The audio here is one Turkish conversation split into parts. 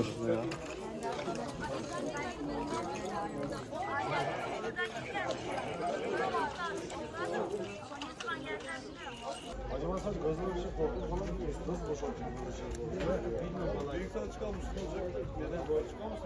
acaba ya? Acaba sadece gazına bir şey korkun falan mı? Nasıl boşaltacak böyle şey? Bilmiyorum valla. Büyük saat çıkalmış. Ne olacak? Neden böyle çıkalmış?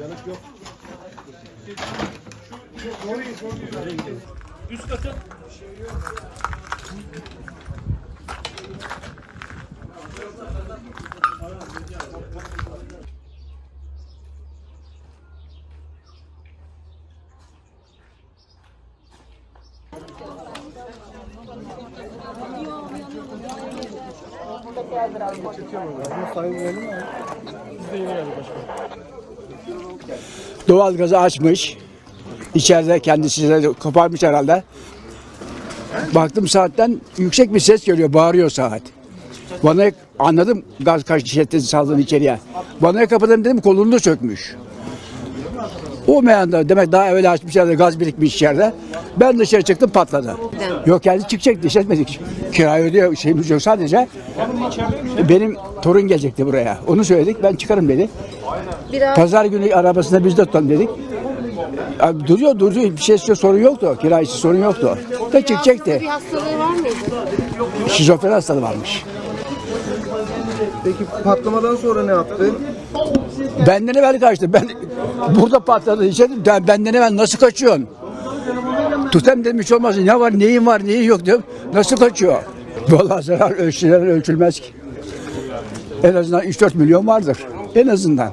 Yanık yok. Şu, şu, doğru git, doğru git. Üst katın Doğalgazı açmış. İçeride kendisi de koparmış herhalde. Baktım saatten yüksek bir ses geliyor, bağırıyor saat. Bana anladım gaz kaç şiddetli saldın içeriye. Bana kapadım dedim kolunu da sökmüş. O meyanda demek daha evvel açmış yerde gaz birikmiş içeride. Ben dışarı çıktım patladı. Yok kendi çıkacak dışarı etmedik. Kirayı ödüyor şeyimiz yok sadece. Benim torun gelecekti buraya. Onu söyledik ben çıkarım dedi. Pazar günü arabasında biz de tutalım dedik. Abi duruyor duruyor bir şey istiyor sorun yoktu. Kira işi sorun yoktu. Da çıkacaktı. bir hastalığı var mıydı? Şizofren hastalığı varmış. Peki patlamadan sonra ne yaptı? Benden evvel kaçtı. Ben burada patladı. İşte ben- benden evvel nasıl kaçıyorsun? Tutem dedim hiç olmaz. Ne var neyin var neyin yok diyorum. Nasıl kaçıyor? Vallahi zarar ölçüler ölçülmez ki. En azından 3-4 milyon vardır. En azından.